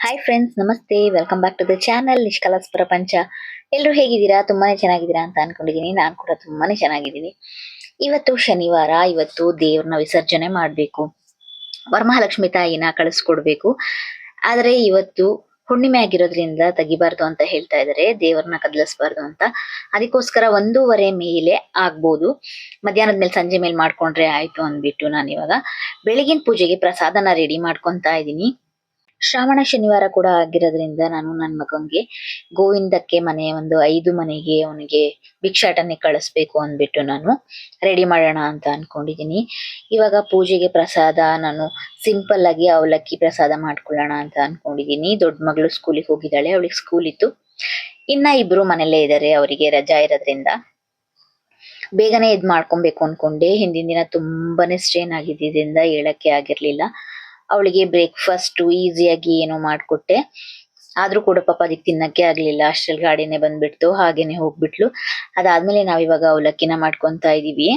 Hi friends ನಮಸ್ತೆ. Welcome back to the channel Nishkalas Prapancha. ಎಲ್ಲರೂ ಹೇಗಿದ್ದೀರಾ? ತುಂಬಾನೇ ಚೆನ್ನಾಗಿದ್ದೀರಾ ಅಂತ ಅನ್ಕೊಂಡಿದ್ದೀನಿ. ನಾನು ಕೂಡ ತುಂಬಾನೇ ಚೆನ್ನಾಗಿದ್ದೀನಿ. ಇವತ್ತು ಶನಿವಾರ, ಇವತ್ತು ದೇವ್ರನ್ನ ವಿಸರ್ಜನೆ ಮಾಡಬೇಕು. ವರಮಹಾಲಕ್ಷ್ಮಿ ತಾಯಿನ ಕಳಿಸ್ಕೊಡ್ಬೇಕು. ಆದರೆ ಇವತ್ತು ಹುಣ್ಣಿಮೆ ಆಗಿರೋದ್ರಿಂದ ತೆಗಿಬಾರ್ದು ಅಂತ ಹೇಳ್ತಾ ಇದ್ದಾರೆ ದೇವರನ್ನ ಕದಲಿಸ್ಬಾರ್ದು ಅಂತ. ಅದಕ್ಕೋಸ್ಕರ ಒಂದೂವರೆ ಮೇಲೆ ಆಗ್ಬೋದು. ಮಧ್ಯಾಹ್ನದ ಮೇಲೆ ಸಂಜೆ ಮೇಲೆ ಮಾಡ್ಕೊಂಡ್ರೆ ಆಯ್ತು ಅಂದ್ಬಿಟ್ಟು ನಾನು ಇವಾಗ. ಬೆಳಗಿನ ಪೂಜೆಗೆ ಪ್ರಸಾದನ ರೆಡಿ ಮಾಡ್ಕೊತಾ ಇದ್ದೀನಿ. ಶ್ರಾವಣ ಶನಿವಾರ ಕೂಡ ಆಗಿರೋದ್ರಿಂದ ನಾನು ನನ್ನ ಮಗನಿಗೆ ಗೋವಿಂದಕ್ಕೆ ಮನೆ ಒಂದು ಐದು ಮನೆಗೆ ಅವನಿಗೆ ಭಿಕ್ಷಾಟನೆ ಕಳಿಸ್ಬೇಕು ಅಂದ್ಬಿಟ್ಟು ನಾನು ರೆಡಿ ಮಾಡೋಣ ಅಂತ ಅನ್ಕೊಂಡಿದೀನಿ. ಇವಾಗ ಪೂಜೆಗೆ ಪ್ರಸಾದ, ನಾನು ಸಿಂಪಲ್ ಆಗಿ ಅವಲಕ್ಕಿ ಪ್ರಸಾದ ಮಾಡ್ಕೊಳ್ಳೋಣ ಅಂತ ಅನ್ಕೊಂಡಿದ್ದೀನಿ ದೊಡ್ಡ ಮಗಳು ಸ್ಕೂಲಿಗೆ ಹೋಗಿದ್ದಾಳೆ, ಅವಳಿಗೆ ಸ್ಕೂಲ್ ಇತ್ತು. ಇನ್ನ ಇಬ್ರು ಮನೆಯಲ್ಲೇ ಇದ್ದಾರೆ ಅವರಿಗೆ ರಜಾ ಇರೋದ್ರಿಂದ. ಬೇಗನೆ ಇದ್ ಮಾಡ್ಕೊಬೇಕು ಅನ್ಕೊಂಡೆ. ಹಿಂದಿನ ದಿನ ತುಂಬಾನೇ ಸ್ಟ್ರೇನ್ ಆಗಿದ್ದರಿಂದ ಹೇಳಕ್ಕೆ ಆಗಿರ್ಲಿಲ್ಲ. ಅವಳಿಗೆ ಬ್ರೇಕ್ಫಾಸ್ಟ್ ಈಸಿಯಾಗಿ ಏನೋ ಮಾಡ್ಕೊಟ್ಟೆ. ಆದ್ರೂ ಕೂಡ ಪಾಪ ಅದಕ್ಕೆ ತಿನ್ನಕ್ಕೆ ಆಗಲಿಲ್ಲ. ಅಷ್ಟ್ರಲ್ಲಿ ಗಾಡಿನೇ ಬಂದ್ಬಿಡ್ತು. ಹಾಗೇನೆ ಹೋಗ್ಬಿಟ್ಲು. ಅದಾದ್ಮೇಲೆ ನಾವು ಇವಾಗ ಅವಲಕ್ಕಿನ ಮಾಡ್ಕೊಂತ ಇದೀವಿ.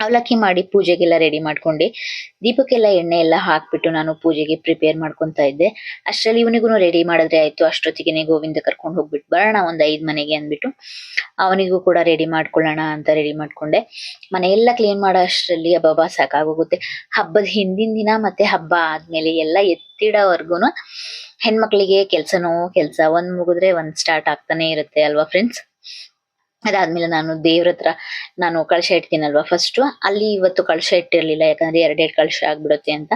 ಅವಲಕ್ಕಿ ಮಾಡಿ ಪೂಜೆಗೆಲ್ಲ ರೆಡಿ ಮಾಡ್ಕೊಂಡೆ ದೀಪಕ್ಕೆಲ್ಲ ಎಣ್ಣೆ ಎಲ್ಲ ಹಾಕ್ಬಿಟ್ಟು ನಾನು ಪೂಜೆಗೆ ಪ್ರಿಪೇರ್ ಮಾಡ್ಕೊತಾ ಇದ್ದೆ. ಅಷ್ಟರಲ್ಲಿ ಇವನಿಗೂ ರೆಡಿ ಮಾಡಿದ್ರೆ ಆಯ್ತು. ಅಷ್ಟೊತ್ತಿಗೆ ಗೋವಿಂದ ಕರ್ಕೊಂಡು ಹೋಗ್ಬಿಟ್ಟು ಬರೋಣ, ಒಂದ್ ಐದು ಮನೆಗೆ ಅಂದ್ಬಿಟ್ಟು ಅವನಿಗೂ ಕೂಡ ರೆಡಿ ಮಾಡ್ಕೊಳ್ಳೋಣ ಅಂತ ರೆಡಿ ಮಾಡ್ಕೊಂಡೆ. ಮನೆಯೆಲ್ಲ ಕ್ಲೀನ್ ಮಾಡೋ ಅಷ್ಟರಲ್ಲಿ ಅಬ್ಬಬ್ಬಾ ಸಾಕಾಗೋಗುತ್ತೆ. ಹಬ್ಬದ ಹಿಂದಿನ ದಿನ ಮತ್ತೆ ಹಬ್ಬ ಆದ್ಮೇಲೆ ಎಲ್ಲ ಎತ್ತಿಡೋವರೆಗೂ ಹೆಣ್ಮಕ್ಳಿಗೆ ಕೆಲಸನೋ ಕೆಲಸ ಒಂದ್ ಮುಗಿದ್ರೆ ಒಂದ್ ಸ್ಟಾರ್ಟ್ ಆಗ್ತಾನೆ ಇರುತ್ತೆ ಅಲ್ವಾ ಫ್ರೆಂಡ್ಸ್ ಅದಾದ್ಮೇಲೆ ನಾನು ದೇವ್ರ ಹತ್ರ ನಾನು ಕಳಶ ಇಡ್ತೀನಲ್ವಾ ಫಸ್ಟ್ ಅಲ್ಲಿ ಇವತ್ತು ಕಳಶ ಇಟ್ಟಿರಲಿಲ್ಲ, ಯಾಕಂದ್ರೆ ಎರಡೆರಡು ಕಳಶ ಆಗ್ಬಿಡುತ್ತೆ ಅಂತ.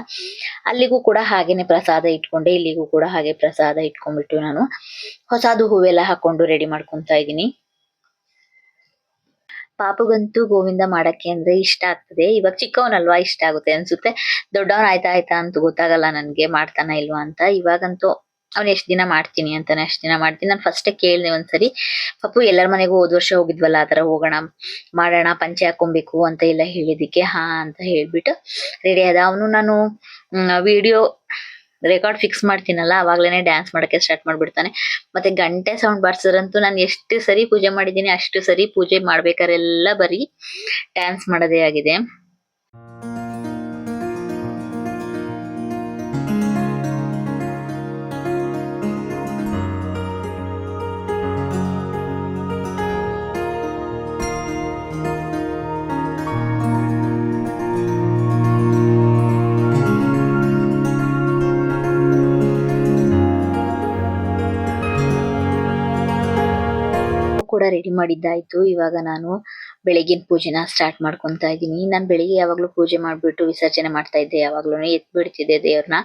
ಅಲ್ಲಿಗೂ ಕೂಡ ಹಾಗೇನೆ ಪ್ರಸಾದ ಇಟ್ಕೊಂಡೆ, ಇಲ್ಲಿಗೂ ಕೂಡ ಹಾಗೆ ಪ್ರಸಾದ ಇಟ್ಕೊಂಡ್ಬಿಟ್ಟು ನಾನು. ಹೊಸದು ಹೂವೆಲ್ಲ ಹಾಕೊಂಡು ರೆಡಿ ಮಾಡ್ಕೊಂತ ಇದ್ದೀನಿ. ಪಾಪುಗಂತೂ ಗೋವಿಂದ ಮಾಡಕ್ಕೆ ಅಂದ್ರೆ ಇಷ್ಟ ಆಗ್ತದೆ. ಇವಾಗ ಚಿಕ್ಕವನಲ್ವಾ ಇಷ್ಟ ಆಗುತ್ತೆ ಅನ್ಸುತ್ತೆ. ದೊಡ್ಡವನ್ ಆಯ್ತಾ ಆಯ್ತಾ ಅಂತ ಗೊತ್ತಾಗಲ್ಲ ನನ್ಗೆ ಮಾಡ್ತಾನ ಇಲ್ವಾ ಅಂತ. ಇವಾಗಂತೂ ಅವ್ನ್ ಎಷ್ಟು ದಿನ ಮಾಡ್ತೀನಿ ಅಂತಾನೆ ಅಷ್ಟ್ ದಿನ ಮಾಡ್ತೀನಿ. ನಾನು ಫಸ್ಟೇ ಕೇಳಿದೆ ಒಂದ್ಸರಿ, ಪಪ್ಪು, ಎಲ್ಲರ ಮನೆಗೂ ಹೋದ್ ವರ್ಷ ಹೋಗಿದ್ವಲ್ಲ ಆತರ ಹೋಗೋಣ, ಮಾಡೋಣ, ಪಂಚೆ ಹಾಕೊಬೇಕು ಅಂತ ಎಲ್ಲ ಹೇಳಿದಿಕ್ಕೆ ಹಾ ಅಂತ ಹೇಳ್ಬಿಟ್ಟು ರೆಡಿ ಆದ. ಅವನು ನಾನು ವಿಡಿಯೋ ರೆಕಾರ್ಡ್ ಫಿಕ್ಸ್ ಮಾಡ್ತೀನಲ್ಲ, ಅವಾಗ್ಲೇನೆ ಡ್ಯಾನ್ಸ್ ಮಾಡಕ್ಕೆ ಸ್ಟಾರ್ಟ್ ಮಾಡ್ಬಿಡ್ತಾನೆ. ಮತ್ತೆ ಗಂಟೆ ಸೌಂಡ್ ಬಾರ್ಸರಂತೂ ನಾನು ಎಷ್ಟು ಸರಿ ಪೂಜೆ ಮಾಡಿದ್ದೀನಿ, ಅಷ್ಟು ಸರಿ ಪೂಜೆ ಮಾಡ್ಬೇಕಾರೆಲ್ಲ ಬರೀ ಡ್ಯಾನ್ಸ್ ಮಾಡೋದೇ ಆಗಿದೆ. ರೆಡಿ ಮಾಡಿದ್ದಾಯ್ತು. ಇವಾಗ ನಾನು ಬೆಳಗಿನ ಪೂಜೆನ ಸ್ಟಾರ್ಟ್ ಮಾಡ್ಕೊಂತ ಇದ್ದೀನಿ. ನಾನು ಬೆಳಿಗ್ಗೆ ಯಾವಾಗ್ಲೂ ಪೂಜೆ ಮಾಡ್ಬಿಟ್ಟು ವಿಸರ್ಜನೆ ಮಾಡ್ತಾ ಇದ್ದೆ. ಯಾವಾಗ್ಲೂ ಬಿಡ್ತಿದ್ದೆ ದೇವ್ರನ್ನ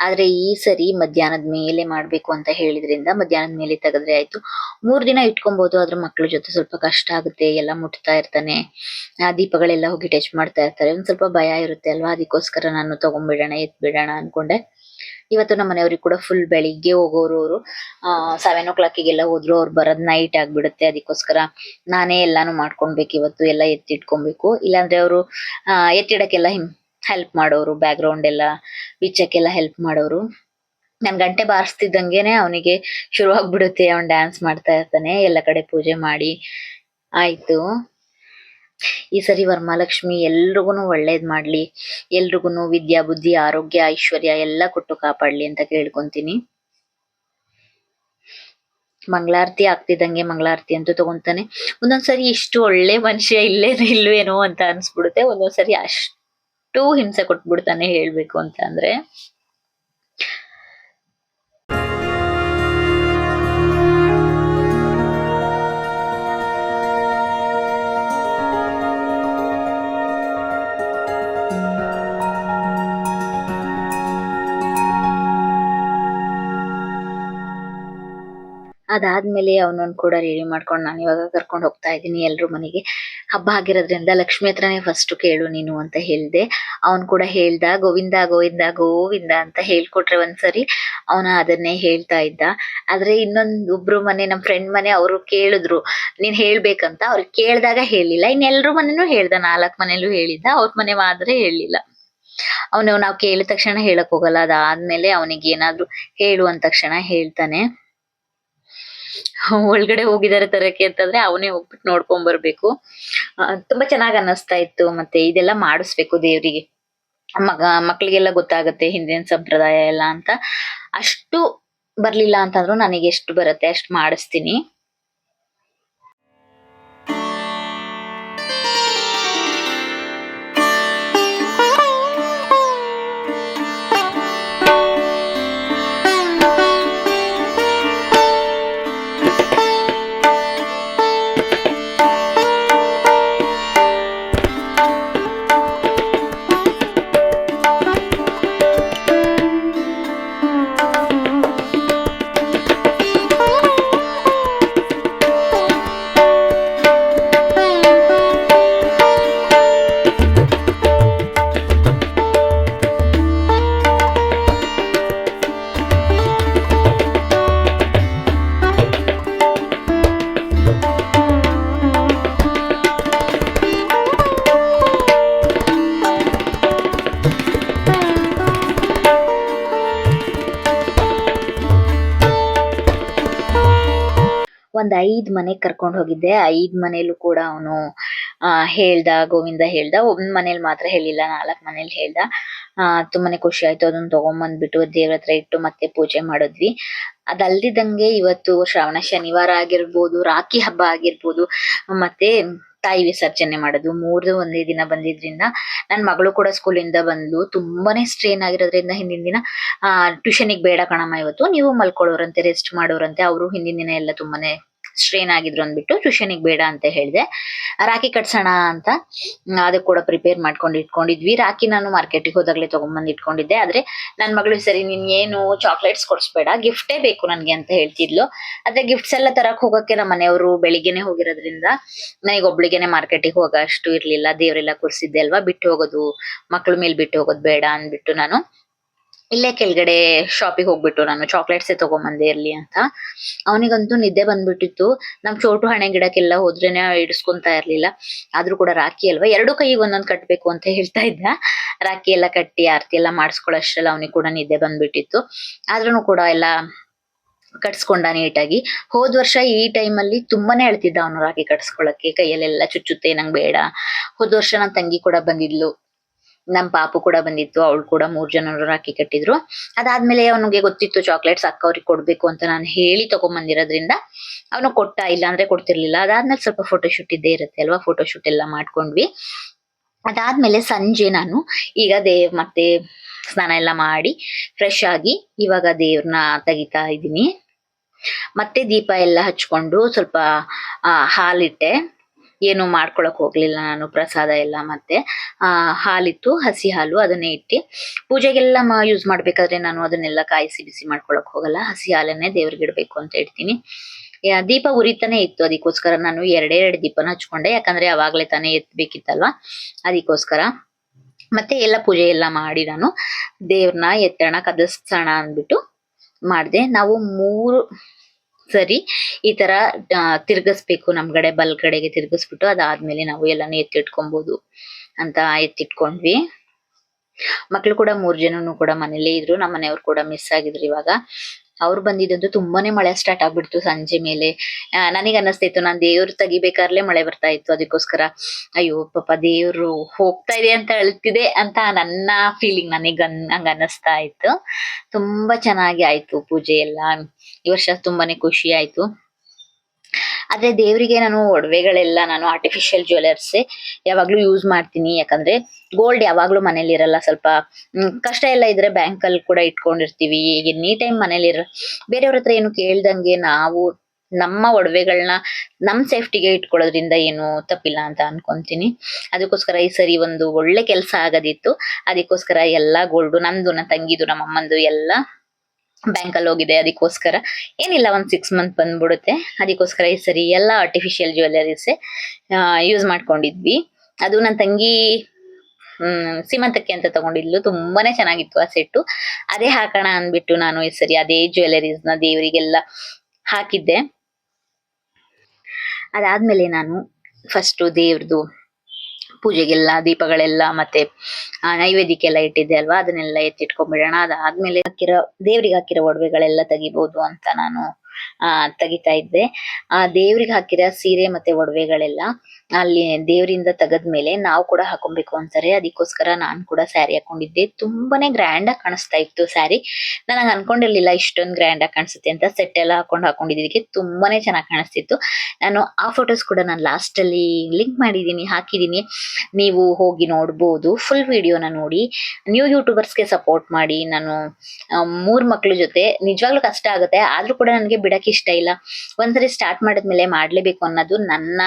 ಆದ್ರೆ ಈ ಸರಿ ಮಧ್ಯಾಹ್ನದ ಮೇಲೆ ಮಾಡ್ಬೇಕು ಅಂತ ಹೇಳಿದ್ರಿಂದ ಮಧ್ಯಾಹ್ನದ ಮೇಲೆ ತೆಗೆದ್ರೆ ಆಯ್ತು. ಮೂರ್ ದಿನ ಇಟ್ಕೊಬಹುದು ಆದ್ರೆ ಮಕ್ಕಳ ಜೊತೆ ಸ್ವಲ್ಪ ಕಷ್ಟ ಆಗುತ್ತೆ. ಎಲ್ಲ ಮುಟ್ತಾ ಇರ್ತಾನೆ. ಆ ದೀಪಗಳೆಲ್ಲ ಹೋಗಿ ಟಚ್ ಮಾಡ್ತಾ ಇರ್ತಾರೆ. ಒಂದ್ ಸ್ವಲ್ಪ ಭಯ ಇರುತ್ತೆ ಅಲ್ವಾ? ಅದಕ್ಕೋಸ್ಕರ ನಾನು ತಗೊಂಡ್ಬಿಡೋಣ ಎತ್ ಬಿಡೋಣ ಅನ್ಕೊಂಡೆ. ಇವತ್ತು ನಮ್ಮ ಮನೆಯವ್ರಿಗೆ ಕೂಡ ಫುಲ್ ಬೆಳಿಗ್ಗೆ ಹೋಗೋರು ಅವರು ಸೆವೆನ್ ಓ ಕ್ಲಾಕಿಗೆಲ್ಲ ಹೋದ್ರು, ಅವ್ರು ಬರೋದ್ ನೈಟ್ ಆಗ್ಬಿಡುತ್ತೆ. ಅದಕ್ಕೋಸ್ಕರ ನಾನೇ ಎಲ್ಲಾನು ಮಾಡ್ಕೊಳ್ಬೇಕು ಇವತ್ತು, ಎಲ್ಲ ಎತ್ತಿಟ್ಕೊಬೇಕು ಇಲ್ಲಾಂದ್ರೆ ಅವರು, ಆ ಹಿಂ ಹೆಲ್ಪ್ ಮಾಡೋರು ಬ್ಯಾಕ್ ಗ್ರೌಂಡ್ ಎಲ್ಲ ಬಿಚ್ಚಕ್ಕೆಲ್ಲ ಹೆಲ್ಪ್ ಮಾಡೋರು. ನಾನ್ ಗಂಟೆ ಬಾರಿಸ್ತಿದ್ದಂಗೆನೆ ಅವನಿಗೆ ಶುರು ಆಗ್ಬಿಡುತ್ತೆ ಅವ್ನ್ ಡ್ಯಾನ್ಸ್ ಮಾಡ್ತಾ ಇರ್ತಾನೆ, ಎಲ್ಲ ಕಡೆ ಪೂಜೆ ಮಾಡಿ. ಆಯ್ತು. ಈ ಸರಿ ವರಮಹಾಲಕ್ಷ್ಮಿ ಎಲ್ರಿಗೂ ಒಳ್ಳೇದ್ ಮಾಡ್ಲಿ. ಎಲ್ರಿಗೂ ವಿದ್ಯಾ, ಬುದ್ಧಿ, ಆರೋಗ್ಯ, ಐಶ್ವರ್ಯ ಎಲ್ಲ ಕೊಟ್ಟು ಕಾಪಾಡ್ಲಿ ಅಂತ ಕೇಳ್ಕೊಂತೀನಿ. ಮಂಗಳಾರತಿ ಆಗ್ತಿದ್ದಂಗೆ ಮಂಗಳಾರತಿ ಅಂತೂ ತಗೊಂತಾನೆ. ಒಂದೊಂದ್ಸರಿ ಇಷ್ಟು ಒಳ್ಳೆ ಮನುಷ್ಯ ಇಲ್ಲೇ ಇಲ್ವೇನೋ ಅಂತ ಅನ್ಸ್ಬಿಡುತ್ತೆ. ಒಂದೊಂದ್ಸರಿ ಅಷ್ಟು ಹಿಂಸೆ ಕೊಟ್ಬಿಡ್ತಾನೆ ಹೇಳ್ಬೇಕು ಅಂತ ಅಂದ್ರೆ. ಅದಾದ್ಮೇಲೆ ಅವನನ್ನ ಕೂಡ ರೆಡಿ ಮಾಡ್ಕೊಂಡು ನಾನು ಇವಾಗ ಕರ್ಕೊಂಡು ಹೋಗ್ತಾ ಇದ್ದೀನಿ ಎಲ್ರು ಮನೆಗೆ. ಹಬ್ಬ ಆಗಿರೋದ್ರಿಂದ ಲಕ್ಷ್ಮಿ ಹತ್ರನೇ ಫಸ್ಟ್ ಕೇಳು ನೀನು ಅಂತ ಹೇಳಿದೆ. ಅವನು ಕೂಡ ಹೇಳ್ದ, ಗೋವಿಂದ ಗೋವಿಂದ ಗೋವಿಂದ ಅಂತ ಹೇಳ್ಕೊಟ್ರೆ ಒಂದ್ಸರಿ ಅವನ ಅದನ್ನೇ ಹೇಳ್ತಾ ಇದ್ದ. ಆದ್ರೆ ಇನ್ನೊಂದು ಒಬ್ರು ಮನೆ ನಮ್ಮ ಫ್ರೆಂಡ್ ಮನೆ ಅವರು ಕೇಳಿದ್ರು, ನೀನ್ ಹೇಳ್ಬೇಕಂತ? ಅವ್ರು ಕೇಳ್ದಾಗ ಹೇಳಿಲ್ಲ. ಇನ್ ಎಲ್ರು ಮನೇನು ಹೇಳ್ದ, ನಾಲ್ಕ್ ಮನೇಲೂ ಹೇಳಿದ್ದ, ಅವ್ರ ಮನೆ ಮಾತ್ರ ಹೇಳಿಲ್ಲ. ಅವನು ನಾವು ಕೇಳಿದ ತಕ್ಷಣ ಹೇಳಕ್ ಹೋಗಲ್ಲ, ಅದಾದ್ಮೇಲೆ ಅವನಿಗೆ ಏನಾದ್ರು ಹೇಳು ಅಂದ ತಕ್ಷಣ ಹೇಳ್ತಾನೆ. ಒಳಗಡೆ ಹೋಗಿದ್ದಾರೆ ತರಕ್ಕೆ ಅಂತಂದ್ರೆ ಅವನೇ ಹೋಗ್ಬಿಟ್ಟು ನೋಡ್ಕೊಂಡ್ ಬರ್ಬೇಕು. ತುಂಬಾ ಚೆನ್ನಾಗ್ ಅನ್ನಿಸ್ತಾ ಇತ್ತು ಮತ್ತೆ ಇದೆಲ್ಲ ಮಾಡಿಸ್ಬೇಕು ದೇವ್ರಿಗೆ. ಮಗ ಮಕ್ಕಳಿಗೆಲ್ಲ ಗೊತ್ತಾಗುತ್ತೆ ಹಿಂದಿನ ಸಂಪ್ರದಾಯ ಎಲ್ಲ ಅಂತ. ಅಷ್ಟು ಬರ್ಲಿಲ್ಲ ಅಂತಂದ್ರು ನನಗೆ ಎಷ್ಟು ಬರುತ್ತೆ ಅಷ್ಟು ಮಾಡಿಸ್ತೀನಿ. ಒಂದ್ ಐದ್ ಮನೆಗ್ ಕರ್ಕೊಂಡ್ ಹೋಗಿದ್ದೆ. ಐದ್ ಮನೇಲೂ ಕೂಡ ಅವನು ಹೇಳ್ದ, ಗೋವಿಂದ ಹೇಳ್ದ. ಒಂದ್ ಮನೇಲಿ ಮಾತ್ರ ಹೇಳಿಲ್ಲ, ನಾಲ್ಕ್ ಮನೇಲಿ ಹೇಳ್ದ. ಆ, ತುಂಬಾನೇ ಖುಷಿ ಆಯ್ತು. ಅದನ್ನ ತಗೊಂಬಂದ್ಬಿಟ್ಟು ದೇವ್ರ ಹತ್ರ ಇಟ್ಟು ಮತ್ತೆ ಪೂಜೆ ಮಾಡಿದ್ವಿ. ಅದಲ್ದಿದಂಗೆ ಇವತ್ತು ಶ್ರಾವಣ ಶನಿವಾರ ಆಗಿರ್ಬೋದು, ರಾಖಿ ಹಬ್ಬ ಆಗಿರ್ಬೋದು, ಮತ್ತೆ ತಾಯಿ ವಿಸರ್ಜನೆ ಮಾಡೋದು. ಮೂರ್ದು ಒಂದೇ ದಿನ ಬಂದಿದ್ರಿಂದ ನನ್ ಮಗಳು ಕೂಡ ಸ್ಕೂಲಿಂದ ಬಂದ್ಲು ತುಂಬಾನೇ ಸ್ಟ್ರೇನ್ ಆಗಿರೋದ್ರಿಂದ ಹಿಂದಿನ ದಿನ, ಆ ಟ್ಯೂಷನಿಗೆ ಬೇಡ ಕಣಮ್ಮ ಇವತ್ತು. ನೀವು ಮಲ್ಕೊಳ್ಳೋರಂತೆ ರೆಸ್ಟ್ ಮಾಡೋರಂತೆ. ಅವರು ಹಿಂದಿನ ದಿನ ಎಲ್ಲ ತುಂಬಾನೇ ಸ್ಟ್ರೇನ್ ಆಗಿದ್ರು ಅಂದ್ಬಿಟ್ಟು ಟ್ಯೂಷನಿಗೆ ಬೇಡ ಅಂತ ಹೇಳಿದೆ. ರಾಖಿ ಕಟ್ಸೋಣ ಅಂತ ಅದಕ್ಕೆ ಕೂಡ ಪ್ರಿಪೇರ್ ಮಾಡ್ಕೊಂಡು ಇಟ್ಕೊಂಡಿದ್ವಿ. ರಾಖಿ ನಾನು ಮಾರ್ಕೆಟಿಗೆ ಹೋದಾಗಲೇ ತೊಗೊಂಬಂದು ಇಟ್ಕೊಂಡಿದ್ದೆ. ಆದ್ರೆ ನನ್ ಮಗಳು, ಸರಿ, ನೀನ್ ಏನು ಚಾಕ್ಲೇಟ್ಸ್ ಕೊಡ್ಸ್ಬೇಡ ಗಿಫ್ಟೇ ಬೇಕು ನನ್ಗೆ ಅಂತ ಹೇಳ್ತಿದ್ಲು. ಅದೇ ಗಿಫ್ಟ್ಸ್ ಎಲ್ಲ ತರಕ್ಕೆ ಹೋಗಕ್ಕೆ ನಮ್ಮ ಮನೆಯವರು ಬೆಳಿಗ್ಗೆನೆ ಹೋಗಿರೋದ್ರಿಂದ ನನಗೆ ಒಬ್ಳಿಗೆನೆ ಮಾರ್ಕೆಟಿಗೆ ಹೋಗೋ ಅಷ್ಟು ಇರ್ಲಿಲ್ಲ. ದೇವರೆಲ್ಲ ಕೂರ್ಸಿದ್ದೆ ಅಲ್ವಾ? ಬಿಟ್ಟು ಹೋಗೋದು, ಮಕ್ಳ ಮೇಲೆ ಬಿಟ್ಟು ಹೋಗೋದು ಬೇಡ ಅಂದ್ಬಿಟ್ಟು ನಾನು ಇಲ್ಲೇ ಕೆಳಗಡೆ ಶಾಪಿಗೆ ಹೋಗ್ಬಿಟ್ಟು ನಾನು ಚಾಕ್ಲೇಟ್ಸೇ ತಗೊಂಬಂದೆ ಇರ್ಲಿ ಅಂತ. ಅವನಿಗಂತೂ ನಿದ್ದೆ ಬಂದ್ಬಿಟ್ಟಿತ್ತು. ನಮ್ ಚೋಟು ಹಣೆ ಗಿಡಕ್ಕೆಲ್ಲ ಹೋದ್ರೇನೆ ಇಡಿಸ್ಕೊಂತಾ ಇರ್ಲಿಲ್ಲ. ಆದ್ರೂ ಕೂಡ ರಾಖಿ ಅಲ್ವಾ? ಎರಡು ಕೈಗೆ ಒಂದೊಂದ್ ಕಟ್ಬೇಕು ಅಂತ ಹೇಳ್ತಾ ಇದ್ದ. ರಾಖಿ ಎಲ್ಲ ಕಟ್ಟಿ, ಆರತಿ ಎಲ್ಲ ಮಾಡಿಸ್ಕೊಳ್ಳೋಷ್ಟ್ರಲ್ಲಿ ಅವನಿಗೆ ಕೂಡ ನಿದ್ದೆ ಬಂದ್ಬಿಟ್ಟಿತ್ತು. ಆದ್ರೂ ಕೂಡ ಎಲ್ಲ ಕಟ್ಸ್ಕೊಂಡ ನೀಟಾಗಿ. ಹೋದ್ ವರ್ಷ ಈ ಟೈಮಲ್ಲಿ ತುಂಬಾನೇ ಹೇಳ್ತಿದ್ದ ಅವನು ರಾಖಿ ಕಟ್ಸ್ಕೊಳಕ್ಕೆ. ಕೈಯಲ್ಲೆಲ್ಲ ಚುಚ್ಚುತ್ತೆ, ನಂಗೆ ಬೇಡ. ಹೋದ್ ವರ್ಷ ನನ್ ತಂಗಿ ಕೂಡ ಬಂದಿದ್ಲು. ನಮ್ ಪಾಪು ಕೂಡ ಬಂದಿತ್ತು, ಅವಳು ಕೂಡ ಮೂರ್ ಜನರು ರಾಖಿ ಕಟ್ಟಿದ್ರು. ಅದಾದ್ಮೇಲೆ ಅವನಿಗೆ ಗೊತ್ತಿತ್ತು ಚಾಕ್ಲೇಟ್ಸ್ ಅಕ್ಕ ಅವ್ರಿಗೆ ಕೊಡ್ಬೇಕು ಅಂತ ನಾನು ಹೇಳಿ ತಗೊಂಬಂದಿರೋದ್ರಿಂದ ಅವನು ಕೊಟ್ಟ ಇಲ್ಲ ಅಂದ್ರೆ ಕೊಡ್ತಿರ್ಲಿಲ್ಲ. ಅದಾದ್ಮೇಲೆ ಸ್ವಲ್ಪ ಫೋಟೋ ಶೂಟ್ ಇದ್ದೇ ಇರುತ್ತೆ ಅಲ್ವಾ? ಫೋಟೋ ಶೂಟ್ ಎಲ್ಲ ಮಾಡ್ಕೊಂಡ್ವಿ. ಅದಾದ್ಮೇಲೆ ಸಂಜೆ ನಾನು ಈಗ ದೇವ್ ಮತ್ತೆ ಸ್ನಾನ ಎಲ್ಲ ಮಾಡಿ ಫ್ರೆಶ್ ಆಗಿ ಇವಾಗ ದೇವ್ರನ್ನ ತೆಗಿತಾ ಇದ್ದೀನಿ. ಮತ್ತೆ ದೀಪ ಎಲ್ಲ ಹಚ್ಕೊಂಡು ಸ್ವಲ್ಪ ಹಾಲಿಟ್ಟೆ. ಏನು ಮಾಡ್ಕೊಳಕ್ ಹೋಗ್ಲಿಲ್ಲ ನಾನು, ಪ್ರಸಾದ ಎಲ್ಲ ಮತ್ತೆ, ಆ, ಹಾಲಿತ್ತು, ಹಸಿ ಹಾಲು ಅದನ್ನೇ ಇಟ್ಟು, ಪೂಜೆಗೆಲ್ಲ ಯೂಸ್ ಮಾಡ್ಬೇಕಾದ್ರೆ ನಾನು ಅದನ್ನೆಲ್ಲ ಕಾಯಿಸಿ ಬಿಸಿ ಮಾಡ್ಕೊಳಕ್ ಹೋಗಲ್ಲ, ಹಸಿ ಹಾಲನ್ನೇ ದೇವ್ರಿಗೆ ಇಡ್ಬೇಕು ಅಂತ ಇಡ್ತೀನಿ ದೀಪ ಉರಿತಾನೆ ಇತ್ತು ಅದಕ್ಕೋಸ್ಕರ ನಾನು ಎರಡೇ ಎರಡು ದೀಪನ ಹಚ್ಕೊಂಡೆ, ಯಾಕಂದ್ರೆ ಅವಾಗ್ಲೇ ತಾನೇ ಎತ್ಬೇಕಿತ್ತಲ್ವಾ? ಅದಕ್ಕೋಸ್ಕರ. ಮತ್ತೆ ಎಲ್ಲ ಪೂಜೆ ಎಲ್ಲ ಮಾಡಿ ನಾನು ದೇವ್ರನ್ನ ಎತ್ತಣ ಕದಸ್ಸೋಣ ಅಂದ್ಬಿಟ್ಟು ಮಾಡ್ದೆ. ನಾವು ಮೂರು ಸರಿ, ಈ ತರ ತಿರ್ಗಿಸ್ಬೇಕು ನಮ್ ಕಡೆ ಬಲ್ಗಡೆಗೆ ತಿರ್ಗಿಸ್ಬಿಟ್ಟು ಅದಾದ್ಮೇಲೆ ನಾವು ಎಲ್ಲಾನು ಎತ್ತಿಟ್ಕೊಬಹುದು ಅಂತ ಎತ್ತಿಟ್ಕೊಂಡ್ವಿ. ಮಕ್ಳು ಕೂಡ ಮೂರ್ ಜನನು ಕೂಡ ಮನೇಲೆ ಇದ್ರು ನಮ್ಮ ಮನೆಯವ್ರು ಕೂಡ ಮಿಸ್ ಆಗಿದ್ರು ಇವಾಗ. ಅವ್ರು ಬಂದಿದ್ದಂತೂ ತುಂಬಾನೇ ಮಳೆ ಸ್ಟಾರ್ಟ್ ಆಗ್ಬಿಡ್ತು ಸಂಜೆ ಮೇಲೆ. ನನಗೆ ಅನ್ನಿಸ್ತಿತ್ತು ನಾನ್ ದೇವ್ರು ತೆಗಿಬೇಕಾರ್ಲೆ ಮಳೆ ಬರ್ತಾ ಇತ್ತು ಅದಕ್ಕೋಸ್ಕರ. ಅಯ್ಯೋ, ಪಾಪ ದೇವ್ರು ಹೋಗ್ತಾ ಇದೆ ಅಂತ ಅಳ್ತಿದೆ ಅಂತ ನನ್ನ ಫೀಲಿಂಗ್ ನನಗ್ ಹಂಗ ಅನ್ನಿಸ್ತಾ ಇತ್ತು. ತುಂಬಾ ಚೆನ್ನಾಗಿ ಆಯ್ತು ಪೂಜೆ ಎಲ್ಲ. ಈ ವರ್ಷ ತುಂಬಾನೇ ಖುಷಿ ಆಯ್ತು. ಆದ್ರೆ ದೇವರಿಗೆ ನಾನು ಒಡವೆಗಳೆಲ್ಲ, ನಾನು ಆರ್ಟಿಫಿಷಿಯಲ್ ಜ್ಯುವೆಲರ್ಸ್ ಯಾವಾಗ್ಲೂ ಯೂಸ್ ಮಾಡ್ತೀನಿ. ಯಾಕಂದ್ರೆ ಗೋಲ್ಡ್ ಯಾವಾಗ್ಲೂ ಮನೇಲಿ ಇರಲ್ಲ. ಸ್ವಲ್ಪ ಕಷ್ಟ ಎಲ್ಲ ಇದ್ರೆ ಬ್ಯಾಂಕ್ ಅಲ್ಲಿ ಕೂಡ ಇಟ್ಕೊಂಡಿರ್ತೀವಿ. ಎನಿ ಟೈಮ್ ಮನೇಲಿ ಇರ, ಬೇರೆಯವ್ರ ಹತ್ರ ಏನು ಕೇಳ್ದಂಗೆ ನಾವು ನಮ್ಮ ಒಡವೆಗಳನ್ನ ನಮ್ ಸೇಫ್ಟಿಗೆ ಇಟ್ಕೊಳ್ಳೋದ್ರಿಂದ ಏನು ತಪ್ಪಿಲ್ಲ ಅಂತ ಅನ್ಕೊಂತೀನಿ. ಅದಕ್ಕೋಸ್ಕರ ಈ ಸರಿ ಒಂದು ಒಳ್ಳೆ ಕೆಲಸ ಆಗೋದಿತ್ತು. ಅದಕ್ಕೋಸ್ಕರ ಎಲ್ಲಾ ಗೋಲ್ಡ್ ನಂದು ನನ್ನ ತಂಗಿದು ನಮ್ಮ ಅಮ್ಮಂದು ಎಲ್ಲ ಬ್ಯಾಂಕ್ ಅಲ್ಲಿ ಹೋಗಿದೆ, ಅದಕ್ಕೋಸ್ಕರ. ಏನಿಲ್ಲ, ಒಂದ್ ಸಿಕ್ಸ್ ಮಂತ್ ಬಂದ್ಬಿಡುತ್ತೆ. ಅದಕ್ಕೋಸ್ಕರ ಈ ಸರಿ ಎಲ್ಲ ಆರ್ಟಿಫಿಷಿಯಲ್ ಜ್ಯುವೆಲರೀಸ್ ಯೂಸ್ ಮಾಡ್ಕೊಂಡಿದ್ವಿ. ಅದು ನನ್ನ ತಂಗಿ ಸೀಮಂತಕ್ಕೆ ಅಂತ ತಗೊಂಡಿದ್ಲು. ತುಂಬಾನೇ ಚೆನ್ನಾಗಿತ್ತು ಆ ಸೆಟ್ಟು ಅದೇ ಹಾಕೋಣ ಅಂದ್ಬಿಟ್ಟು ನಾನು ಈ ಸರಿ ಅದೇ ಜ್ಯುವೆಲರೀಸ್ನ ದೇವರಿಗೆಲ್ಲ ಹಾಕಿದ್ದೆ. ಅದಾದ್ಮೇಲೆ ನಾನು ಫಸ್ಟ್ ದೇವ್ರದು ಪೂಜೆಗೆಲ್ಲ, ದೀಪಗಳೆಲ್ಲ ಮತ್ತೆ ನೈವೇದ್ಯಕ್ಕೆ ಎಲ್ಲ ಇಟ್ಟಿದ್ದೆ ಅಲ್ವಾ? ಅದನ್ನೆಲ್ಲ ಎತ್ತಿಟ್ಕೊಂಡ್ಬಿಡೋಣ. ಅದಾದ್ಮೇಲೆ ಹಾಕಿರೋ, ದೇವ್ರಿಗೆ ಹಾಕಿರೋ ಒಡವೆಗಳೆಲ್ಲ ತೆಗಿಬಹುದು ಅಂತ ನಾನು, ಆ, ತೆಗಿತಾ ಇದ್ದೆ. ಆ, ದೇವ್ರಿಗೆ ಹಾಕಿರೋ ಸೀರೆ ಮತ್ತೆ ಒಡವೆಗಳೆಲ್ಲ. ಅಲ್ಲಿ ದೇವರಿಂದ ತೆಗೆದ್ಮೇಲೆ ನಾವು ಕೂಡ ಹಾಕೊಬೇಕು ಅಂತಾರೆ ಅದಕ್ಕೋಸ್ಕರ ನಾನು ಕೂಡ ಸ್ಯಾರಿ ಹಾಕೊಂಡಿದ್ದೆ. ತುಂಬಾನೇ ಗ್ರ್ಯಾಂಡ್ ಆಗಿ ಕಾಣಿಸ್ತಾ ಇತ್ತು ಸ್ಯಾರಿ. ನನಗೆ ಅನ್ಕೊಂಡಿರ್ಲಿಲ್ಲ ಇಷ್ಟೊಂದು ಗ್ರ್ಯಾಂಡ್ ಆಗಿ ಕಾಣಿಸುತ್ತೆ ಅಂತ. ಸೆಟ್ ಎಲ್ಲ ಹಾಕೊಂಡು ಹಾಕೊಂಡಿದ್ದಕ್ಕೆ ತುಂಬಾನೇ ಚೆನ್ನಾಗಿ ಕಾಣಿಸ್ತಿತ್ತು. ನಾನು ಆ ಫೋಟೋಸ್ ಕೂಡ ನಾನು ಲಾಸ್ಟ್ ಅಲ್ಲಿ ಲಿಂಕ್ ಮಾಡಿದ್ದೀನಿ, ಹಾಕಿದ್ದೀನಿ. ನೀವು ಹೋಗಿ ನೋಡ್ಬೋದು. ಫುಲ್ ವಿಡಿಯೋನ ನೋಡಿ. ನ್ಯೂ ಯೂಟ್ಯೂಬರ್ಸ್ಗೆ ಸಪೋರ್ಟ್ ಮಾಡಿ. ನಾನು ಮೂರು ಮಕ್ಕಳ ಜೊತೆ. ನಿಜವಾಗ್ಲೂ ಕಷ್ಟ ಆಗುತ್ತೆ. ಆದ್ರೂ ಕೂಡ ನನಗೆ ಬಿಡಕ್ಕೆ ಇಷ್ಟ ಇಲ್ಲ. ಒಂದ್ಸರಿ ಸ್ಟಾರ್ಟ್ ಮಾಡಿದ್ಮೇಲೆ ಮಾಡಲೇಬೇಕು ಅನ್ನೋದು ನನ್ನ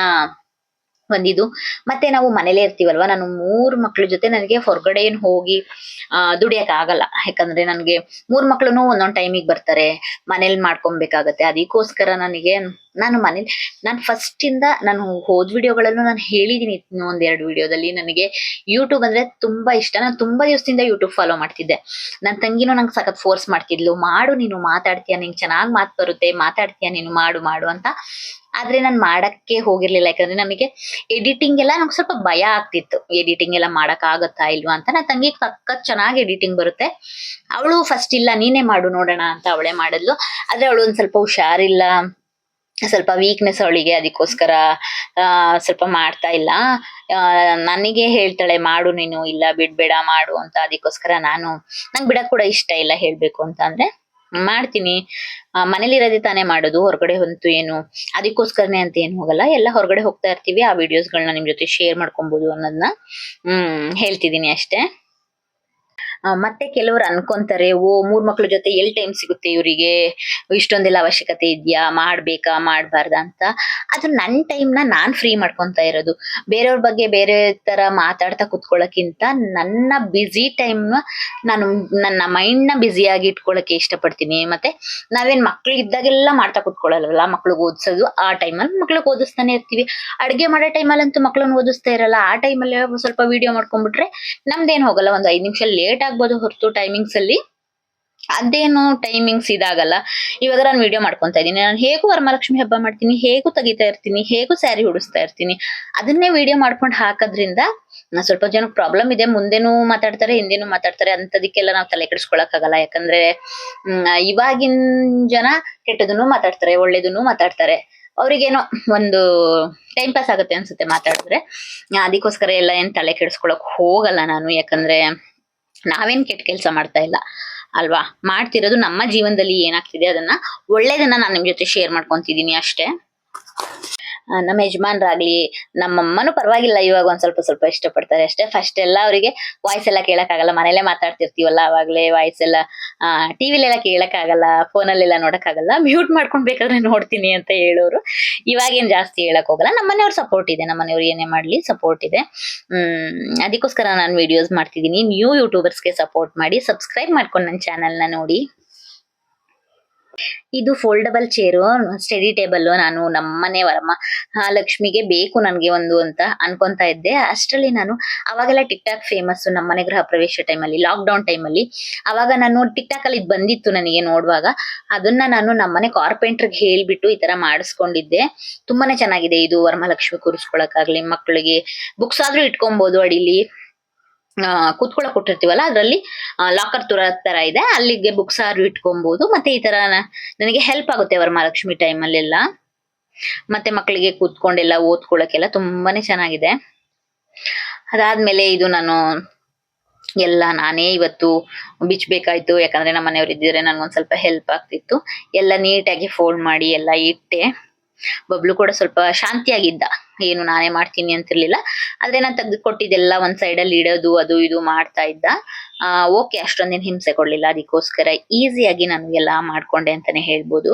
ಒಂದಿದು ಮತ್ತೆ ನಾವು ಮನೇಲೇ ಇರ್ತೀವಲ್ವಾ? ನಾನು ಮೂರು ಮಕ್ಳ ಜೊತೆ ನನಗೆ ಹೊರಗಡೆ ಏನು ಹೋಗಿ, ಆ ದುಡಿಯಕ್ ಆಗಲ್ಲ ಯಾಕಂದ್ರೆ ನನಗೆ ಮೂರು ಮಕ್ಳು ಒಂದೊಂದು ಟೈಮಿಗೆ ಬರ್ತಾರೆ, ಮನೇಲಿ ಮಾಡ್ಕೊಬೇಕಾಗತ್ತೆ. ಅದಕ್ಕೋಸ್ಕರ ನನಗೆ ನಾನು ಮನೇಲಿ, ನಾನು ಫಸ್ಟ್ ಇಂದ ನಾನು ಹೋದ ವಿಡಿಯೋಗಳಲ್ಲೂ ನಾನು ಹೇಳಿದೀನಿ ಒಂದೆರಡು ವಿಡಿಯೋದಲ್ಲಿ. ನನಗೆ ಯೂಟ್ಯೂಬ್ ಅಂದ್ರೆ ತುಂಬಾ ಇಷ್ಟ. ನಾನು ತುಂಬಾ ದಿವಸದಿಂದ ಯೂಟ್ಯೂಬ್ ಫಾಲೋ ಮಾಡ್ತಿದ್ದೆ. ನನ್ನ ತಂಗಿನೂ ನಂಗೆ ಸಖತ್ ಫೋರ್ಸ್ ಮಾಡ್ತಿದ್ಲು. ಮಾಡು ನೀನು, ಮಾತಾಡ್ತೀಯ, ನಿಂಗೆ ಚೆನ್ನಾಗಿ ಮಾತು ಬರುತ್ತೆ, ಮಾತಾಡ್ತೀಯ ನೀನು, ಮಾಡು ಮಾಡು ಅಂತ ಆದ್ರೆ ನಾನು ಮಾಡಕ್ಕೆ ಹೋಗಿರ್ಲಿಲ್ಲ. ಯಾಕಂದ್ರೆ ನಮಗೆ ಎಡಿಟಿಂಗ್ ಎಲ್ಲ ನಮ್ಗೆ ಸ್ವಲ್ಪ ಭಯ ಆಗ್ತಿತ್ತು. ಎಡಿಟಿಂಗ್ ಎಲ್ಲ ಮಾಡಕ್ ಆಗತ್ತಾ ಇಲ್ವಾ ಅಂತ. ನನ್ನ ತಂಗಿಗೆ ಸಖತ್ ಚೆನ್ನಾಗಿ ಎಡಿಟಿಂಗ್ ಬರುತ್ತೆ. ಅವಳು ಫಸ್ಟ್ ಇಲ್ಲ, ನೀನೇ ಮಾಡು ನೋಡೋಣ ಅಂತ ಅವಳೇ ಮಾಡಿದ್ಲು. ಆದ್ರೆ ಅವಳು ಒಂದ್ ಸ್ವಲ್ಪ ಹುಷಾರಿಲ್ಲ. ಸ್ವಲ್ಪ ವೀಕ್ನೆಸ್ ಅವಳಿಗೆ ಅದಕ್ಕೋಸ್ಕರ, ಆ, ಸ್ವಲ್ಪ ಮಾಡ್ತಾ ಇಲ್ಲ. ನನಗೆ ಹೇಳ್ತಾಳೆ, ಮಾಡು ನೀನು, ಇಲ್ಲ ಬಿಡ್ಬೇಡ, ಮಾಡು ಅಂತ ಅದಕ್ಕೋಸ್ಕರ ನಾನು, ನಂಗೆ ಬಿಡಕ್ ಕೂಡ ಇಷ್ಟ ಇಲ್ಲ ಹೇಳ್ಬೇಕು ಅಂತ ಅಂದ್ರೆ ಮಾಡ್ತೀನಿ. ಆ, ಮನೇಲಿರೋದೇ ತಾನೇ ಮಾಡೋದು ಹೊರಗಡೆ ಹೊಂತು ಏನು ಅದಕ್ಕೋಸ್ಕರನೇ ಅಂತ ಏನು ಹೋಗಲ್ಲ ಎಲ್ಲ ಹೊರಗಡೆ ಹೋಗ್ತಾ ಇರ್ತೀವಿ ಆ ವಿಡಿಯೋಸ್ಗಳನ್ನ ನಿಮ್ಮ ಜೊತೆ ಶೇರ್ ಮಾಡ್ಕೊಬೋದು ಅನ್ನೋದನ್ನ ಹ್ಮ್ ಹೇಳ್ತಿದೀನಿ ಅಷ್ಟೇ. ಮತ್ತೆ ಕೆಲವರು ಅನ್ಕೊಂತಾರೆ, ಓ, ಮೂರ್ ಮಕ್ಳ ಜೊತೆ ಎಲ್ ಟೈಮ್ ಸಿಗುತ್ತೆ ಇವರಿಗೆ? ಇಷ್ಟೊಂದೆಲ್ಲ ಅವಶ್ಯಕತೆ ಇದೆಯಾ? ಮಾಡ್ಬೇಕಾ? ಮಾಡ್ಬಾರ್ದಾ ಅಂತ. ಅದು ನನ್ನ ನ ನಾನ್ ಫ್ರೀ ಮಾಡ್ಕೊಂತ ಇರೋದು. ಬೇರೆಯವ್ರ ಬಗ್ಗೆ ಬೇರೆ ತರ ಮಾತಾಡ್ತಾ ಕುತ್ಕೊಳ್ಳೋಕ್ಕಿಂತ ನನ್ನ ಬ್ಯುಸಿ ಟೈಮ್ ನಾನು ನನ್ನ ಮೈಂಡ್ನ ಬ್ಯುಸಿಯಾಗಿ ಇಟ್ಕೊಳ್ಳೋಕೆ ಇಷ್ಟಪಡ್ತೀನಿ. ಮತ್ತೆ ನಾವೇನ್ ಮಕ್ಳು ಇದ್ದಾಗೆಲ್ಲ ಮಾಡ್ತಾ ಕುತ್ಕೊಳ್ಳಲ್ಲ ಮಕ್ಳಿಗೆ ಓದಿಸೋದು ಆ ಟೈಮಲ್ಲಿ ಮಕ್ಳಿಗೆ ಓದಿಸ್ತಾನೆ ಇರ್ತೀವಿ. ಅಡ್ಗೆ ಮಾಡೋ ಟೈಮಲ್ಲಂತೂ ಮಕ್ಳನ್ನ ಓದಿಸ್ತಾ ಇರಲ್ಲ. ಆ ಟೈಮಲ್ಲಿ ಸ್ವಲ್ಪ ವಿಡಿಯೋ ಮಾಡ್ಕೊಂಡ್ಬಿಟ್ರೆ ನಮ್ದೇನ್ ಹೋಗಲ್ಲ. ಒಂದು ಐದು ನಿಮಿಷ ಲೇಟ್ ಆಗ್ಬೋದು ಹೊರತು ಟೈಮಿಂಗ್ಸ್ ಅಲ್ಲಿ. ಅದೇನು ಟೈಮಿಂಗ್ಸ್ ಇದಾಗಲ್ಲ. ಇವಾಗ ನಾನು ವಿಡಿಯೋ ಮಾಡ್ಕೊತಾ ಇದ್ದೀನಿ. ನಾನು ಹೇಗೂ ವರಮಹಾಲಕ್ಷ್ಮಿ ಹಬ್ಬ ಮಾಡ್ತೀನಿ, ಹೇಗೂ ತೆಗಿತಾ ಇರ್ತೀನಿ, ಹೇಗೂ ಸ್ಯಾರಿ ಉಡಿಸ್ತಾ ಇರ್ತೀನಿ, ಅದನ್ನೇ ವಿಡಿಯೋ ಮಾಡ್ಕೊಂಡು ಹಾಕೋದ್ರಿಂದ ಸ್ವಲ್ಪ ಜನಕ್ಕೆ ಪ್ರಾಬ್ಲಮ್ ಇದೆ. ಮುಂದೆನೂ ಮಾತಾಡ್ತಾರೆ, ಹಿಂದೆನೂ ಮಾತಾಡ್ತಾರೆ. ಅಂತದಕ್ಕೆಲ್ಲ ನಾವು ತಲೆ ಕೆಡಿಸ್ಕೊಳಕ್ಕಾಗಲ್ಲ. ಯಾಕಂದ್ರೆ ಇವಾಗಿನ ಜನ ಕೆಟ್ಟದನ್ನು ಮಾತಾಡ್ತಾರೆ, ಒಳ್ಳೇದನ್ನು ಮಾತಾಡ್ತಾರೆ. ಅವ್ರಿಗೇನೋ ಒಂದು ಟೈಮ್ ಪಾಸ್ ಆಗುತ್ತೆ ಅನ್ಸುತ್ತೆ ಮಾತಾಡಿದ್ರೆ. ಅದಕ್ಕೋಸ್ಕರ ಎಲ್ಲ ಏನ್ ತಲೆ ಕೆಡಿಸ್ಕೊಳಕ್ ಹೋಗಲ್ಲ ನಾನು. ಯಾಕಂದ್ರೆ ನಾವೇನ್ ಕೆಟ್ಟ ಕೆಲಸ ಮಾಡ್ತಾ ಇಲ್ಲ. ಅಲ್ವಾ? ಮಾಡ್ತಿರೋದು ನಮ್ಮ ಜೀವನದಲ್ಲಿ ಏನಾಗ್ತಿದೆ ಅದನ್ನ ಒಳ್ಳೇದನ್ನ ನಾನು ನಿಮ್ ಜೊತೆ ಶೇರ್ ಮಾಡ್ಕೊಂತಿದ್ದೀನಿ ಅಷ್ಟೇ. ನಮ್ಮ ಯಜಮಾನ್ರಾಗ್ಲಿ ನಮ್ಮಮ್ಮನೂ ಪರವಾಗಿಲ್ಲ, ಇವಾಗ ಒಂದ್ ಸ್ವಲ್ಪ ಸ್ವಲ್ಪ ಇಷ್ಟಪಡ್ತಾರೆ ಅಷ್ಟೇ. ಫಸ್ಟ್ ಎಲ್ಲ ಅವರಿಗೆ ವಾಯ್ಸ್ ಎಲ್ಲ ಕೇಳಕ್ಕಾಗಲ್ಲ ಮನೇಲೆ ಮಾತಾಡ್ತಿರ್ತೀವಲ್ಲ ಅವಾಗ್ಲೇ ವಾಯ್ಸ್ ಎಲ್ಲ. ಟಿವಿಲೆಲ್ಲ ಕೇಳಕ್ಕಾಗಲ್ಲ ಫೋನಲ್ಲೆಲ್ಲ ನೋಡಕ್ಕಾಗಲ್ಲ ಮ್ಯೂಟ್ ಮಾಡ್ಕೊಂಡ್ ಬೇಕಾದ್ರೆ ನೋಡ್ತೀನಿ ಅಂತ ಹೇಳೋರು. ಇವಾಗೇನು ಜಾಸ್ತಿ ಹೇಳಕ್ ಹೋಗಲ್ಲ, ನಮ್ಮ ಮನೆಯವ್ರ ಸಪೋರ್ಟ್ ಇದೆ, ನಮ್ಮ ಮನೆಯವ್ರು ಏನೇ ಮಾಡ್ಲಿ ಸಪೋರ್ಟ್ ಇದೆ. ಅದಕ್ಕೋಸ್ಕರ ನಾನು ವಿಡಿಯೋಸ್ ಮಾಡ್ತಿದ್ದೀನಿ. ನ್ಯೂ ಯೂಟ್ಯೂಬರ್ಸ್ಗೆ ಸಪೋರ್ಟ್ ಮಾಡಿ ಸಬ್ಸ್ಕ್ರೈಬ್ ಮಾಡ್ಕೊಂಡು ನನ್ನ ಚಾನೆಲ್ನ ನೋಡಿ. ಇದು ಫೋಲ್ಡಬಲ್ ಚೇರು ಸ್ಟಡಿ ಟೇಬಲ್ ನಾನು ನಮ್ಮನೆ ವರಮ ಲಕ್ಷ್ಮಿಗೆ ಬೇಕು ನನಗೆ ಒಂದು ಅಂತ ಅನ್ಕೊಂತ ಇದ್ದೆ. ಅಷ್ಟರಲ್ಲಿ ನಾನು ಅವಾಗೆಲ್ಲ ಟಿಕ್ ಟಾಕ್ ಫೇಮಸ್ ನಮ್ಮನೆ ಗೃಹ ಪ್ರವೇಶ ಟೈಮಲ್ಲಿ ಲಾಕ್ ಡೌನ್ ಟೈಮಲ್ಲಿ ಅವಾಗ ನಾನು ಟಿಕ್ ಟಾಕ್ ಅಲ್ಲಿ ಬಂದಿತ್ತು ನನಗೆ ನೋಡುವಾಗ. ಅದನ್ನ ನಾನು ನಮ್ಮನೆ ಕಾರ್ಪೆಂಟರ್ಗೆ ಹೇಳ್ಬಿಟ್ಟು ಈ ತರ ಮಾಡಿಸ್ಕೊಂಡಿದ್ದೆ. ತುಂಬಾನೇ ಚೆನ್ನಾಗಿದೆ ಇದು ವರಮಹಾಲಕ್ಷ್ಮಿ ಕೂರಿಸ್ಕೊಳಕ್ಕಾಗ್ಲಿ ಮಕ್ಕಳಿಗೆ ಬುಕ್ಸ್ ಆದ್ರೂ ಇಟ್ಕೊಬಹುದು ಅಡಿಲಿ. ಆ, ಕೂತ್ಕೊಳ್ಳಕ್ ಕೊಟ್ಟಿರ್ತೀವಲ್ಲ, ಅದರಲ್ಲಿ ಲಾಕರ್ ತುರ, ತರ ಇದೆ. ಅಲ್ಲಿಗೆ ಬುಕ್ಸ್ ಆರು ಇಟ್ಕೊಬಹುದು ಮತ್ತೆ ಈ ತರ ನನಗೆ ಹೆಲ್ಪ್ ಆಗುತ್ತೆ ವರಮಹಾಲಕ್ಷ್ಮಿ ಟೈಮಲ್ಲೆಲ್ಲ ಮತ್ತೆ ಮಕ್ಕಳಿಗೆ ಕೂತ್ಕೊಂಡೆಲ್ಲ ಓದ್ಕೊಳಕ್ಕೆಲ್ಲ ತುಂಬಾನೇ ಚೆನ್ನಾಗಿದೆ. ಅದಾದ್ಮೇಲೆ ಇದು ನಾನು, ಎಲ್ಲ ನಾನೇ ಇವತ್ತು ಬಿಚ್ಚಬೇಕಾಯ್ತು ಯಾಕಂದ್ರೆ ನಮ್ಮ ಮನೆಯವ್ರು ಇದ್ದಿದ್ರೆ ನನ್ಗೊಂದ್ ಸ್ವಲ್ಪ ಹೆಲ್ಪ್ ಆಗ್ತಿತ್ತು. ಎಲ್ಲ ನೀಟಾಗಿ ಫೋಲ್ಡ್ ಮಾಡಿ ಎಲ್ಲ ಇಟ್ಟೆ. ಬಬ್ಲು ಕೂಡ ಸ್ವಲ್ಪ ಶಾಂತಿಯಾಗಿದ್ದ. ಏನು ನಾನೇ ಮಾಡ್ತೀನಿ ಅಂತಿರ್ಲಿಲ್ಲ. ಆದ್ರೆ ನಾನು ತೆಗ್ದು ಕೊಟ್ಟಿದ್ದೆಲ್ಲ ಒಂದ್ ಸೈಡ್ ಅಲ್ಲಿ ಇಡೋದು, ಅದು ಇದು ಮಾಡ್ತಾ ಇದ್ದ. ಓಕೆ ಅಷ್ಟೊಂದೇನ್ ಹಿಂಸೆ ಕೊಡ್ಲಿಲ್ಲ. ಅದಕ್ಕೋಸ್ಕರ ಈಸಿಯಾಗಿ ನಾನು ಎಲ್ಲ ಮಾಡ್ಕೊಂಡೆ ಅಂತಾನೆ ಹೇಳ್ಬೋದು.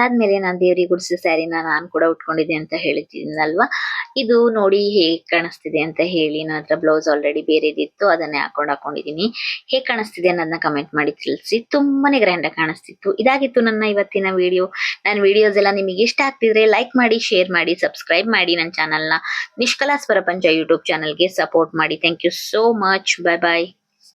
ಅದಾದ್ಮೇಲೆ ನಾನು ದೇವ್ರಿಗೆ ಗುಡಿಸಿದ ಸ್ಯಾರಿನ ನಾನು ಕೂಡ ಉಟ್ಕೊಂಡಿದ್ದೆ ಅಂತ ಹೇಳಿದ್ದೀನಲ್ವಾ ಇದು ನೋಡಿ ಹೇಗೆ ಕಾಣಿಸ್ತಿದೆ ಅಂತ ಹೇಳಿ ನನ್ನ ಹತ್ರ ಬ್ಲೌಸ್ ಆಲ್ರೆಡಿ ಬೇರೆದಿತ್ತು, ಅದನ್ನೇ ಹಾಕೊಂಡು ಹಾಕೊಂಡಿದ್ದೀನಿ ಹೇಗೆ ಕಾಣಿಸ್ತಿದೆ ಅನ್ನೋದನ್ನ ಕಮೆಂಟ್ ಮಾಡಿ ತಿಳಿಸಿ. ತುಂಬಾನೇ ಗ್ರ್ಯಾಂಡ್ ಆಗಿ ಕಾಣಿಸ್ತಿತ್ತು. ಇದಾಗಿತ್ತು ನನ್ನ ಇವತ್ತಿನ ವಿಡಿಯೋ ನನ್ನ ವಿಡಿಯೋಸ್ ಎಲ್ಲ ನಿಮಗೆ ಇಷ್ಟ ಆಗ್ತಿದ್ರೆ ಲೈಕ್ ಮಾಡಿ ಶೇರ್ ಮಾಡಿ ಸಬ್ಸ್ಕ್ರೈಬ್ ಮಾಡಿ ನನ್ನ ಚಾನಲ್ನ ನಿಷ್ಕಲಾಸ್ ಪ್ರಪಂಚ ಯೂಟ್ಯೂಬ್ ಚಾನಲ್ಗೆ ಸಪೋರ್ಟ್ ಮಾಡಿ. Thank you so much bye bye